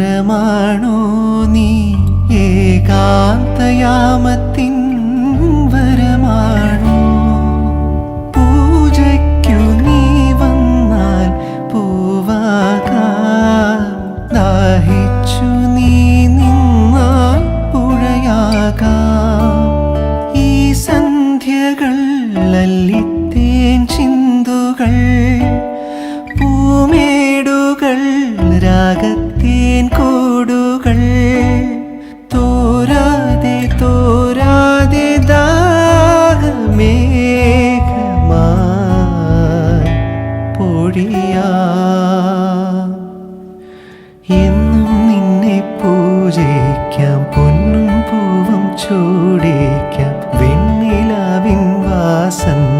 വരമാണോ നീ? ഏകാന്തയാമത്തിൻ വരമാണോ? പൂജയ്ക്കു നീ വന്നാൽ പൂവാകാം. നീ നിന്നാൽ പുഴയാകാം. ഈ സന്ധ്യകൾ ലല്ലിത്തേൻ ചിന്തുകൾ രാഗത്തേൻ കൂടുകൾ. തോരാതെ തോരാതെ ദാഗമേഘമാ പൊടിയാ എന്നും നിന്നെ പൂജയ്ക്കാം പൊന്നും പൂവും ചൂടിക്കാം. വെണ്ണിലാവിൻ വാസന്തലതികേ.